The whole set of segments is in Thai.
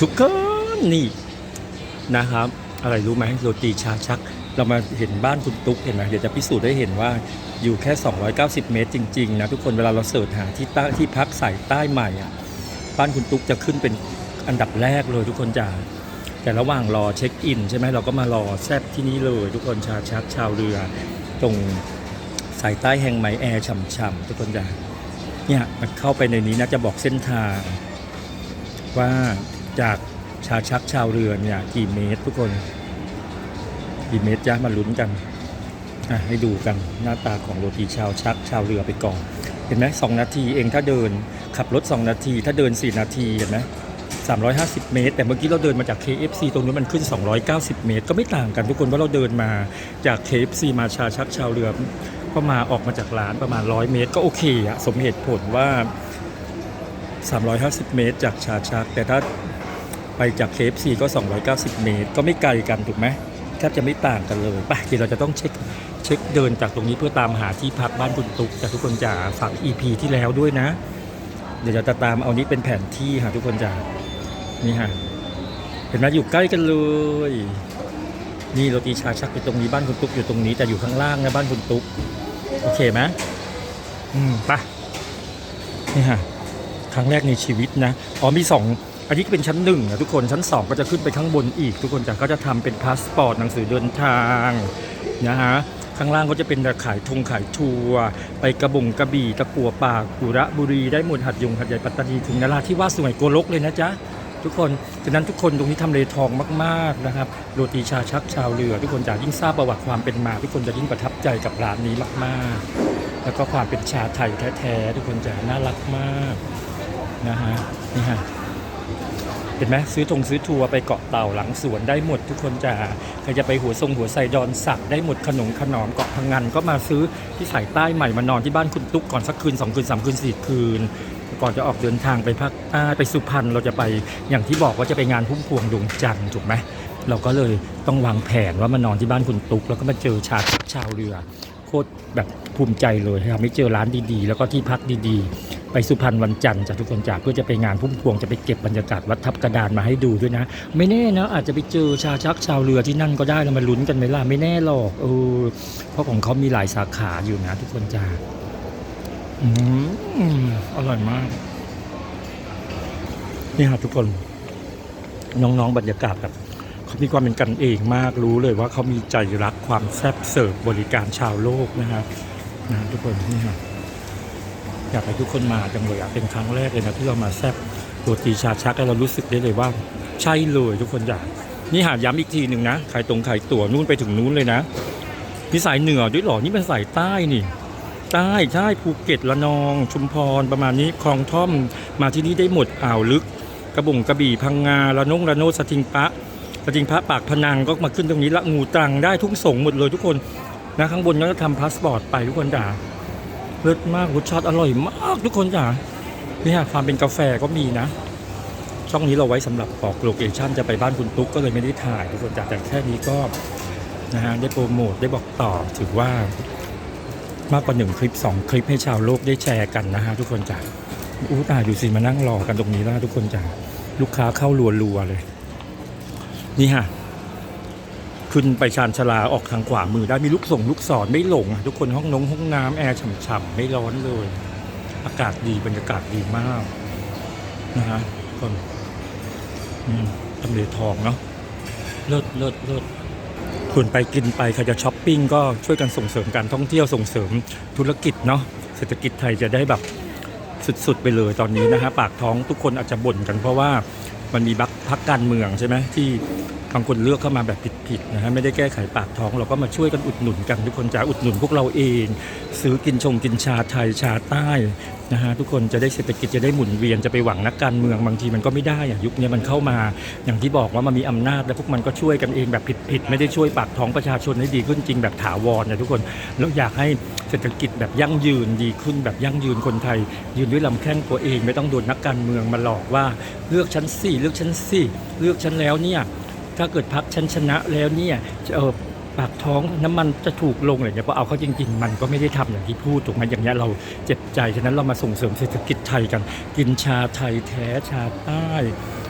ทุกคนนี่นะครับ อะไรรู้ไหมโรตีชาชัก เรามาเห็นบ้านคุณตุ๊กเห็นไหมเดี๋ยวจะพิสูจน์ได้เห็นว่าอยู่แค่ 290 เมตรจริงๆนะทุกคนเวลาเราเสิร์ชหาที่ต้ที่พักสายใต้ใหม่อะบ้านคุณตุ๊กจะขึ้นเป็นอันดับแรกเลยทุกคนจ้าแต่ระหว่างรอเช็คอิน ใช่ไหมเราก็มารอแซบที่นี่เลย ทุกคนชาชักชาวเรือ ตรงสายใต้แห่งไหมแอร์ฉ่ำๆทุกคนจ้าเนี่ยมันเข้าไปในนี้นะจะบอกเส้นทางว่า จากชาชักชาวเรือเนี่ยกี่เมตรทุกคน กี่เมตรจ้ามาลุ้นกันอะให้ดูกันหน้าตาของโรตีชาวชักชาวเรือไปก่อน เห็นไหมสองนาทีเองถ้าเดินขับรถ 2 นาที ถ้าเดิน 4 นาทีเห็นไหม350 เมตร แต่เมื่อกี้เราเดินมาจาก KFC ตรงนู้นมันขึ้น 290 เมตร ก็ไม่ต่างกันทุกคนว่าเราเดินมาจาก KFC มาชาชักชาวเรือก็มาออกมาจากร้านประมาณ 100 เมตร ก็โอเคอะสมเหตุผลว่า 350 เมตร จากชาชัก แต่ถ้า ไปจาก KFC ก็ 290 เมตร ก็ไม่ไกลกันถูกไหมแทบจะไม่ต่างกันเลยไปเดี๋ยวเราจะต้องเช็คเช็คเดินจากตรงนี้เพื่อตามหาที่พักบ้านคุณตุ๊กจากทุกคนจ๋าฝาก EP ที่แล้วด้วยนะ เดี๋ยวเราจะตามเอานี้เป็นแผนที่ค่ะทุกคนจ๋านี่ฮะเห็นไหมอยู่ใกล้กันเลยนี่โรตีชาชักอยู่ตรงนี้บ้านคุณตุ๊กอยู่ตรงนี้แต่อยู่ข้างล่างนะบ้านคุณตุ๊กโอเคไหมอืมไปนี่ฮะครั้งแรกในชีวิตนะอ๋อมีสอง อันนี้เป็นชั้นหนึ่งนะทุกคนชั้นสองก็จะขึ้นไปข้างบนอีก ทุกคนจะก็จะทำเป็นพาสปอร์ตหนังสือเดินทางนะฮะข้างล่างก็จะเป็นขายทงขายทัวร์ไปกระบุงกระบี่ตะกัวป่ากุระบุรีได้หมดหัดยงหัดใหญ่ปัตตานีถึงนราธิวาสสวยโกลกเลยนะจ๊ะทุกคนฉะนั้นทุกคนตรงนี้ทำเลทองมากๆนะครับโรตีชาชักชาวเรือ ทุกคนจะยิ่งทราบประวัติความเป็นมา ทุกคนจะยิ่งประทับใจกับร้านนี้มากๆ แล้วก็ความเป็นชาไทยแท้ๆทุกคนจะน่ารักมากนะฮะนี่ฮะ เห็นไหมซื้อทงซื้อทัวร์ไปเกาะเต่าหลังสวนได้หมดทุกคนจะใครจะไปหัวทรงหัวไซดอนสักได้หมดขนมขนมเกาะพังงันก็มาซื้อที่สายใต้ใหม่มานอนที่บ้านคุณตุ๊กก่อนสักคืนสองคืนสามคืนสี่คืน ก่อนจะออกเดินทางไปภาคใต้ไปสุพรรณเราจะไปอย่างที่บอกว่าจะไปงานพุ่มพวงดวงจันทร์ถูกไหมเราก็เลยต้องวางแผนว่ามานอนที่บ้านคุณตุ๊กแล้วก็มาเจอชาชาวเรือโคตรแบบภูมิใจเลยครับไม่เจอร้านดีๆ แล้วก็ที่พักดีๆ ไปสุพรรณวันจันทร์จากทุกคนจากเพื่อจะไปงานพุ่มพวงจะไปเก็บบรรยากาศวัดทับกระดานมาให้ดูด้วยนะ ไม่แน่นะอาจจะไปเจอชาชักชาวเรือที่นั่นก็ได้เรามาลุ้นกันไหมล่ะไม่แน่หรอกเออเพราะของเขามีหลายสาขาอยู่นะ ทุกคนจ้าอืมอร่อยมากนี่ครับทุกคนน้องๆบรรยากาศแบบเขามีความเป็นกันเองมากรู้เลยว่าเขามีใจรักความแซ่บเสิร์ฟบริการชาวโลกนะครับนะทุกคนนี่ครับ อยากให้ทุกคนมาจังเลยอะเป็นครั้งแรกเลยนะที่เรามาแซบโรตีชาชักแล้วเรารู้สึกได้เลยว่า ใช่เลยทุกคนอยากนี่หาย้ำอีกทีหนึ่งนะขายตรงขายตั๋วนู่นไปถึงนู้นเลยนะนี่สายเหนือด้วยหรอนี่เป็นสายใต้นี่ใต้ใช่ภูเก็ตละนอง ชุมพรประมาณนี้คลองท่อมมาที่นี่ได้หมดอ่าวลึก กระบุงกระบี่พังงาละนงละโนสทิงปะสทิงพระปากพนังก็มาขึ้นตรงนี้ละงูตรังได้ทุกสงหมดเลยทุกคนนะข้างบนก็จะทำพาสปอร์ตไปทุกคนด่า เลิศมากรสชาติอร่อยมากทุกคนด่าเนี่ยความเป็นกาแฟก็มีนะ ช่องนี้เราไว้สำหรับบอกโลเคชั่นจะไปบ้านคุณตุ๊กก็เลยไม่ได้ถ่ายทุกคนจ๋าแต่แค่นี้ก็นะฮะได้โปรโมทได้บอกต่อถือว่ามากกว่าหนึ่งคลิปสองคลิปให้ชาวโลกได้แชร์กันนะฮะทุกคนจ้ะอู้ตายดูสิมานั่งรอกันตรงนี้แล้วทุกคนจ้ะลูกค้าเข้ารัวๆเลย นี่ฮะ ขึ้นไปชานชลาออกทางขวามือได้มีลูกส่งลูกศรไม่หลง ทุกคนห้องนงห้องน้ำแอร์ฉ่ำๆไม่ร้อนเลย อากาศดีบรรยากาศดีมากนะฮะคนอืมทำเลทองเนาะเลิศเลิศเลิศคุณไปกินไปใครจะช้อปปิ้งก็ช่วยกันส่งเสริมการท่องเที่ยวส่งเสริมธุรกิจเนาะเศรษฐกิจไทยจะได้แบบสุดๆไปเลยตอนนี้นะฮะปากท้องทุกคนอาจจะบ่นกันเพราะว่ามันมีบักพักการเมืองใช่ไหมที่ บางคนเลือกเข้ามาแบบผิดๆนะฮะไม่ได้แก้ไขปากท้อง เราก็มาช่วยกันอุดหนุนกัน ทุกคนจะอุดหนุนพวกเราเอง ซื้อกินชงกินชาไทยชาใต้นะฮะทุกคนจะได้เศรษฐกิจจะได้หมุนเวียนจะไปหวังนักการเมืองบางทีมันก็ไม่ได้อะยุคนี้มันเข้ามา อย่างที่บอกว่ามันมีอำนาจแล้วพวกมันก็ช่วยกันเองแบบผิดๆไม่ได้ช่วยปากท้องประชาชนให้ดีขึ้นจริงแบบถาวรนะทุกคนแล้วอยากให้เศรษฐกิจแบบยั่งยืนดีขึ้นแบบยั่งยืนคนไทย ยืนด้วยลำแข้งตัวเอง ไม่ต้องโดนนักการเมืองมาหลอกว่าเลือกชั้นสี่เลือกชั้นสี่เลือกชั้นแล้วเนี่ย ถ้าเกิดพักชันชนะแล้วเนี่ยจะเออปากท้องน้ำมันจะถูกลงอะไรเนี่ยพอเอาเข้าจริง ๆ มันก็ไม่ได้ทำอย่างที่พูดถูกไหมอย่างเงี้ยเราเจ็บใจฉะนั้นเรามาส่งเสริมเศรษฐกิจไทยกัน กินชาไทยแท้ชาใต้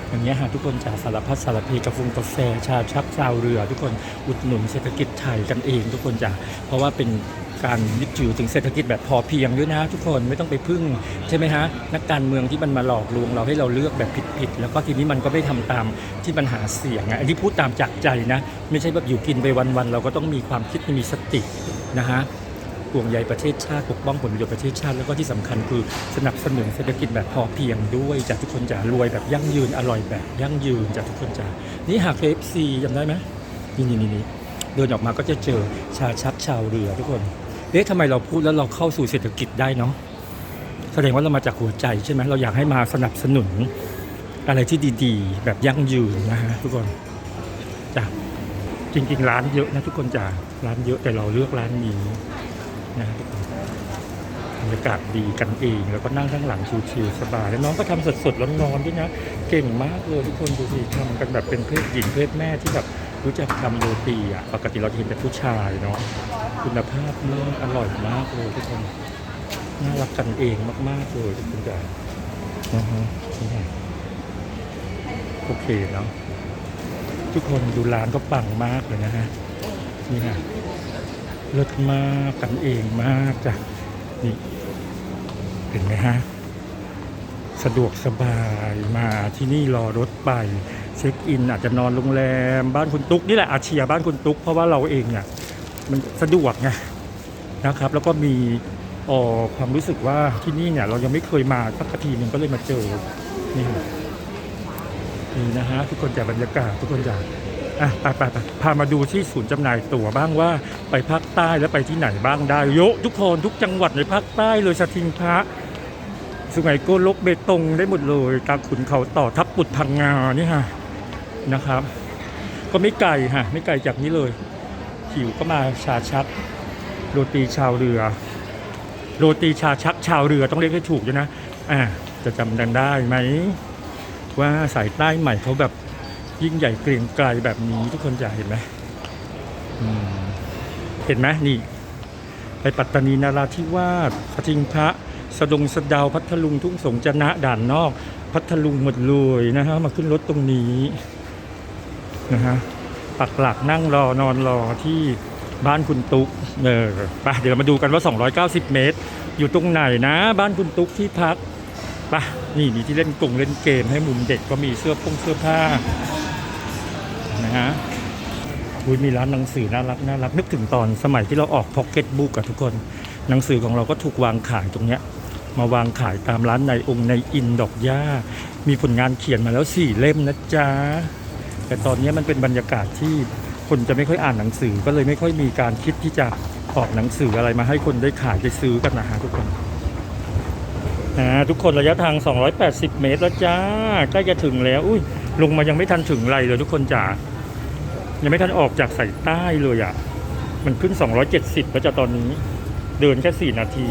อย่างเงี้ยฮะทุกคนจากสารพัดสารพีกาแฟกาแฟชาชักชาวเรือ ทุกคนอุดหนุนเศรษฐกิจไทยกันเอง ทุกคนจ้ะเพราะว่าเป็น การยึดถือถึงเศรษฐกิจแบบพอเพียงด้วยนะ ทุกคนไม่ต้องไปพึ่งใช่ไหมฮะนักการเมืองที่มันมาหลอกลวงเราให้เราเลือกแบบผิดๆแล้วก็ทีนี้มันก็ไม่ทำตามที่มันหาเสียงอันนี้พูดตามจากใจนะ ไม่ใช่แบบอยู่กินไปวันๆเราก็ต้องมีความคิดมีสตินะฮะห่วงใยประเทศชาติปกป้องผลประโยชน์ประเทศชาติแล้วก็ที่สำคัญคือสนับสนุนเศรษฐกิจแบบพอเพียงด้วยจากทุกคนจะรวยแบบยั่งยืนอร่อยแบบยั่งยืนจากทุกคนจะนี่หาก KFC จำได้ไหมนี่นี่นี่เดินออกมาก็จะเจอชาชักชาวเรือทุกคน เอ๊ะทำไมเราพูดแล้วเราเข้าสู่เศรษฐกิจได้เนาะแสดงว่าเรามาจากหัวใจใช่ไหมเราอยากให้มาสนับสนุนอะไรที่ดีๆ แบบยั่งยืนนะฮะทุกคนจ้ะจริงๆ ร้านเยอะนะทุกคนจ้ะร้านเยอะแต่เราเลือกร้านนี้นะทุกคนบรรยากาศดีกันเอง แล้วก็นั่งข้างหลังชิวๆสบายแล้วน้องก็ทำสดๆร้อนๆด้วยนะ เก่งมากเลยทุกคนดูสิทำกันแบบเป็นเพศหญิงเพศแม่ที่แบบรู้จักทำโรตีอะปกติเราจะเห็นแต่ผู้ชายเนาะ คุณภาพมากอร่อยมากเลยทุกคน น่ารักกันเองมาก ๆ เลยทุกคนจ้ะนะฮะนี่โอเคเนาะทุกคนดูร้านก็ปังมากเลยนะฮะนี่ฮะเลิศมากกันเองมากจ้ะนี่เห็นไหมฮะสะดวกสบายมาที่นี่รอรถไป เช็คอิน อาจจะนอนโรงแรม บ้านคุณตุ๊กนี่แหละอาเชียบ้านคุณตุ๊กเพราะว่าเราเองเนี่ย มันสะดวกไงนะครับ แล้วก็มีออความรู้สึกว่าที่นี่เนี่ยเรายังไม่เคยมาสักทีหนึ่งก็เลยมาเจอนี่นี่นะฮะทุกคนจากบรรยากาศทุกคนจากอะไปไปไปพามาดูที่ศูนย์จำหน่ายตั๋วบ้างว่าไปภาคใต้แล้วไปที่ไหนบ้างได้เยอะทุกคนทุกจังหวัดในภาคใต้เลยสทิงพระสุไหงโกลกเบตงได้หมดเลยตามขุนเขาต่อทับปุดพังงานี่ฮะนะครับ ก็ไม่ไกลฮะไม่ไกลจากนี้เลย หิวก็มาชาชัก โรตีชาวเรือ โรตีชาชักชาวเรือต้องเรียกให้ถูกด้วยนะอ่าจะจำกันได้ไหม ว่าสายใต้ใหม่เขาแบบยิ่งใหญ่เกรียงไกรแบบนี้ทุกคนจะเห็นไหมมเห็นไหมนี่ ไปปัตตานีนาราธิวาสพทิงพระสะดงสะดาวพัทลุงทุ่งสงจนะด่านนอก พัทลุงหมดเลยนะฮะมาขึ้นรถตรงนี้นะฮะ ปักหลักนั่งรอนอนรอที่บ้านคุณตุ๊กเออไปเดี๋ยวเรามาดูกันว่า 290 เมตร อยู่ตรงไหนนะ บ้านคุณตุ๊กที่พักไปนี่มีที่เล่นกลุ่งเล่นเกมให้มุมเด็กก็มีเสื้อพงเสื้อผ้านะฮะอุ้ยมีร้านหนังสือน่ารักน่ารักนึกถึงตอนสมัยที่เราออกพ็อกเก็ตบุ๊กอะทุกคน หนังสือของเราก็ถูกวางขายตรงเนี้ย มาวางขายตามร้านในองค์ในอินดอกหญ้ามีผลงานเขียนมาแล้วสี่เล่มนะจ๊ะ แต่ตอนนี้มันเป็นบรรยากาศที่คนจะไม่ค่อยอ่านหนังสือ ก็เลยไม่ค่อยมีการคิดที่จะออกหนังสืออะไรมาให้คนได้ขายได้ซื้อกันนะฮะทุกคนนะทุกคนระยะทาง 280 เมตรแล้วจ้าใกล้จะถึงแล้ว อุ้ยลงมายังไม่ทันถึงไรเลยทุกคนจ๋ายังไม่ทันออกจากสายใต้เลยอะ่ะ มันขึ้น 270 แล้วจะตอนนี้ เดินแค่ 4 นาที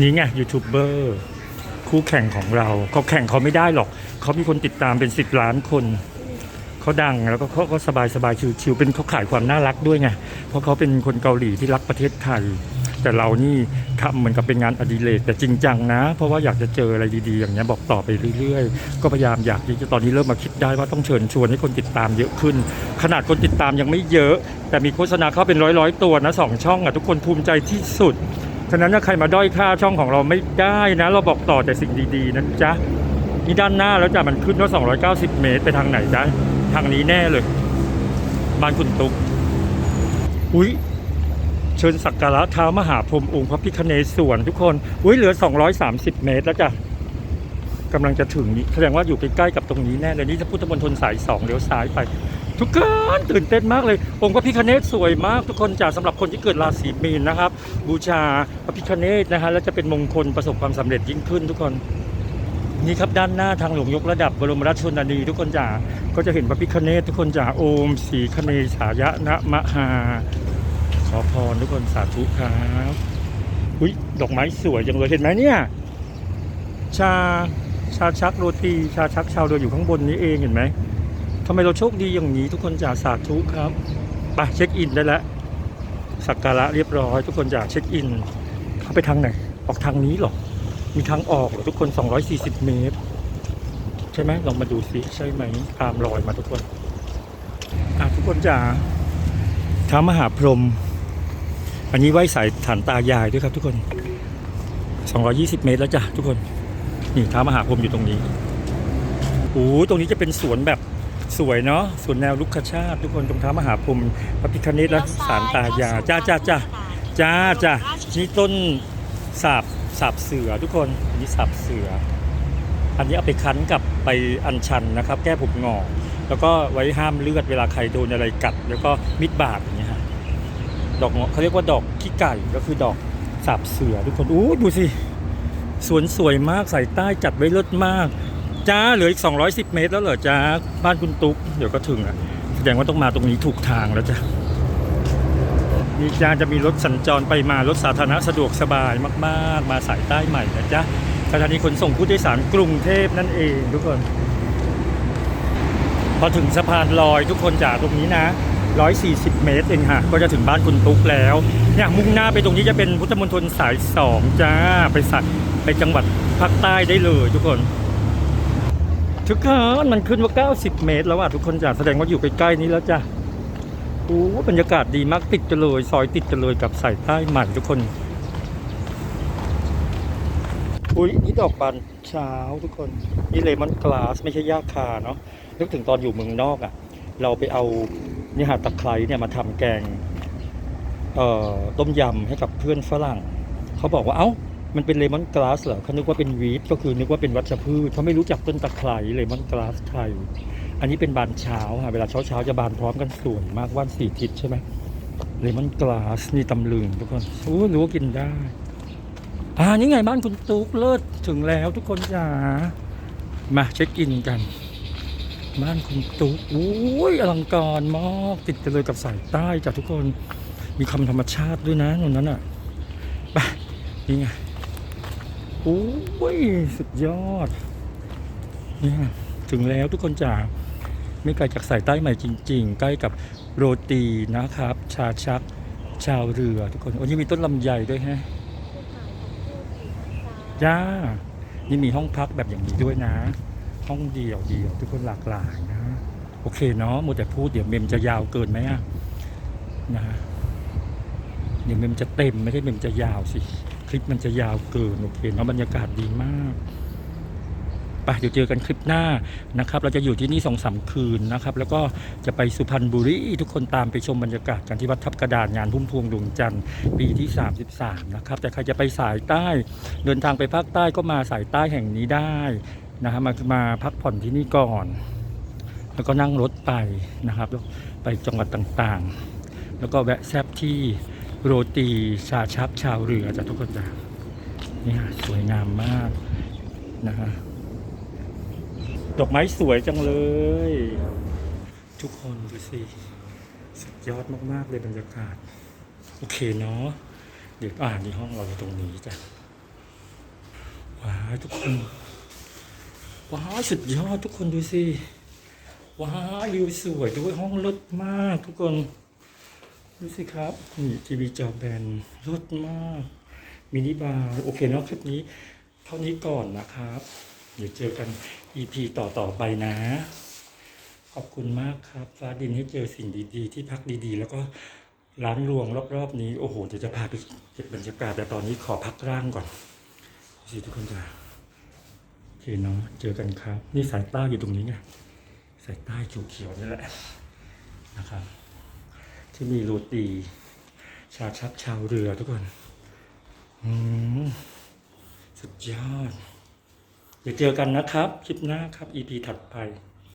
นี่ไงยูทูบเบอร์คู่แข่งของเราเขาแข่งเขาไม่ได้หรอก เขามีคนติดตามเป็น 10 ล้านคน เขาดังแล้วก็เขาก็สบายสบายชิวๆเป็นเขาขายความน่ารักด้วยไงเพราะเขาเป็นคนเกาหลีที่รักประเทศไทยแต่เรานี่ทำเหมือนกับเป็นงานอดิเรกแต่จริงจังนะ เพราะว่าอยากจะเจออะไรดีๆ อย่างเงี้ยบอกต่อไปเรื่อยๆ ก็พยายามอยากที่จะตอนนี้เริ่มมาคิดได้ว่าต้องเชิญชวนให้คนติดตามเยอะขึ้น ขนาดคนติดตามยังไม่เยอะ แต่มีโฆษณาเข้าเป็นร้อยๆตัวนะสองช่องอะทุกคนภูมิใจที่สุดฉะนั้นถ้าใครมาด้อยค่าช่องของเราไม่ได้นะ เราบอกต่อแต่สิ่งดีๆนะจ๊ะนี่ด้านหน้าแล้วจ้ะมันขึ้นว่า290 เมตรไปทางไหนจ๊ะ ทางนี้แน่เลย บ้านคุณตุ๊กอุ้ยเชิญสักการะเท้ามหาพรหมองค์พระพิคเนศวรทุกคน อุ้ยเหลือ 230 เมตรแล้วจ้ะกำลังจะถึงนี้แสดงว่าอยู่ใกล้ๆกับตรงนี้แน่เลยนี่จะพุทธมณฑลสายสองเลี้ยวซ้ายไป ทุกคนตื่นเต้นมากเลย องค์พระพิคเนศสวยมาก ทุกคนจ้ะสำหรับคนที่เกิดราศีมีนนะครับ บูชาพระพิคเนศนะฮะแล้วจะเป็นมงคลประสบความสำเร็จยิ่งขึ้นทุกคน นี่ครับด้านหน้าทางหลวงยกระดับบรมราชชนนีทุกคนจ๋าก็จะเห็นพระพิคเนศทุกคนจ๋าโอมสีคเนสายะนะมหาขอพรทุกคนสาธุครับอุ้ยดอกไม้สวยจังเลยเห็นไหมเนี่ย ชาชาชักโรตีชาชักชาวเรืออยู่ข้างบนนี้เองเห็นไหมทำไมเราโชคดีอย่างนี้ทุกคนจ๋าสาธุครับไปเช็คอินได้แล้วสักการะเรียบร้อย ทุกคนจ๋าเช็คอินเข้าไปทางไหน ออกทางนี้หรอ มีทางออกเหรอทุกคน 240 เมตร ใช่ไหมลองมาดูสิใช่ไหมตามรอยมาทุกคนอะทุกคนจ๋าท้ามหาพรหมอันนี้ไหว้สายฐานตายายด้วยครับทุกคน 220 เมตรแล้วจ้ะทุกคน นี่ท้ามหาพรหมอยู่ตรงนี้โอ้ตรงนี้จะเป็นสวนแบบสวยเนาะสวนแนวลุกคชาติทุกคนตรงท้ามหาพรหมพระพิคเนตและสารตายายจ้าจ้าจ้าจ้าจ้านี่ต้นสาบ สาบเสือทุกคนอันนี้สาบเสือ อันนี้เอาไปคั้นกับไปอัญชันนะครับ แก้ผมงอกแล้วก็ไว้ห้ามเลือดเวลาใครโดนอะไรกัด แล้วก็มิดบาดอย่างเงี้ยฮะดอกเงาะเขาเรียกว่าดอกขี้ไก่ก็คือดอกสาบเสือทุกคนอู้ดูสิสวนสวยมากใส่ใต้จัดไว้เลิศมากจ้าเหลืออีก 210 เมตรแล้วเหรอจ้าบ้านคุณตุ๊กเดี๋ยวก็ถึงอะแสดงว่าต้องมาตรงนี้ถูกทางแล้วจ้ะ มีจาจะมีรถสัญจรไปมารถสาธารณะสะดวกสบายมาก ๆ มาสายใต้ใหม่นะจ๊ะสถานีขนส่งผู้โดยสารกรุงเทพนั่นเองทุกคน พอถึงสะพานลอยทุกคนจากตรงนี้นะ 140 เมตรเองค่ะ ก็จะถึงบ้านคุณตุ๊กแล้วเนี่ยมุ่งหน้าไปตรงนี้จะเป็นพุทธมณฑลสาย 2 จ้า ไปสักไปจังหวัดภาคใต้ได้เลยทุกคนทุกคนมันขึ้นว่า 90 เมตรแล้วอะทุกคนจ้ะแสดงว่าอยู่ใกล้ๆนี้แล้วจ้ะ โอ้บรรยากาศดีมากติดกันเลยซอยติดกันเลยกับสายใต้ใหม่ทุกคนอุ้ยนี่ดอกบานเช้าทุกคน นี่เลมอนกลาสไม่ใช่ยาคาเนาะนึกถึงตอนอยู่เมืองนอกอะ่ะ เราไปเอานี่หาตะไคร้เนี่ยมาทำแกงเอ่อต้มยำให้กับเพื่อนฝรั่ง เขาบอกว่าเอ้ามันเป็นเลมอนกลาสเหรอเขานึกว่าเป็นวีดก็คือนึกว่าเป็นวัชพืชเขาไม่รู้จักต้นตะไคร้เลมอนกลาสไทย อันนี้เป็นบานเช้าค่ะเวลาเช้าเช้าๆจะบานพร้อมกันสวยมากว่านสี่ทิศใช่ไหมเลมอนกลาสนี่ตำลึงทุกคนโอ้รู้ว่ากินได้ อ่านี่ไงบ้านคุณตุ๊กเลิศถึงแล้วทุกคนจ๋ามาเช็คอินกัน บ้านคุณตุ๊กโอ้ยอลังการมากติดกันเลยกับสายใต้จ้ะทุกคนมีคำธรรมชาติด้วยนะตรงนั้นอะไปนี่ไงโอ้ยสุดยอดเนี่ยถึงแล้วทุกคนจ๋า ไม่ไกลจากสายใต้ใหม่จริง ๆ ใกล้กับโรตีนะครับ ชาชัก ชาวเรือทุกคนโอ้ยมีต้นลำไยด้วยฮะจ้านี่มีห้องพักแบบอย่างนี้ด้วยนะ ห้องเดี่ยวเดี่ยวทุกคนหลากหลายนะ โอเคเนาะมัวแต่พูดเดี๋ยวเมมจะยาวเกินไหมอะนะฮะเดี๋ยวเมมจะเต็มไม่ได้เมมจะยาวสิ คลิปมันจะยาวเกิน โอเคเนาะบรรยากาศดีมาก ไปเดี๋ยวเจอกันคลิปหน้านะครับ เราจะอยู่ที่นี่สองสามคืนนะครับ แล้วก็จะไปสุพรรณบุรีทุกคนตามไปชมบรรยากาศกันที่วัดทับกระดานงานพุ่มพวงดวงจันทร์ปีที่ 33 นะครับ แต่ใครจะไปสายใต้ เดินทางไปภาคใต้ก็มาสายใต้แห่งนี้ได้นะฮะมามาพักผ่อนที่นี่ก่อน แล้วก็นั่งรถไปนะครับไปจังหวัดต่างๆ แล้วก็แวะแซบที่โรตีชาชักชาวเรือจ้ะทุกคนจ้ะนี่สวยงามมากนะฮะ ดอกไม้สวยจังเลย ทุกคนดูสิ สุดยอดมาก ๆ เลยบรรยากาศ โอเคเนาะเดี๋ยวอ่านในห้องเราอยู่ตรงนี้จ้ะว้าวทุกคน ว้าวสุดยอดทุกคนดูสิ ว้าววิวสวยด้วยห้องรถมากทุกคนดูสิครับ นี่ทีวีจอแบนรถมาก มินิบาร์ โอเคเนาะคลิปนี้ เท่านี้ก่อนนะครับ เดี๋ยวเจอกัน EP ต่อต่อไปนะ ขอบคุณมากครับฟ้าดินให้เจอสิ่งดีๆ ที่พักดีๆ แล้วก็ร้านรวงรอบๆนี้ โอ้โหเดี๋ยวจะพาไปเก็บบรรยากาศแต่ตอนนี้ขอพักร่างก่อนสิทุกคนจ้าโอเคเนาะเจอกันครับ นี่สายใต้อยู่ตรงนี้ไงสายใต้เขียวๆนี่แหละนะครับ ที่มีโรตีชาชักชาวเรือทุกคน อืมสุดยอด เดี๋ยวเจอกันนะครับ คลิปหน้าครับ EP ถัดไป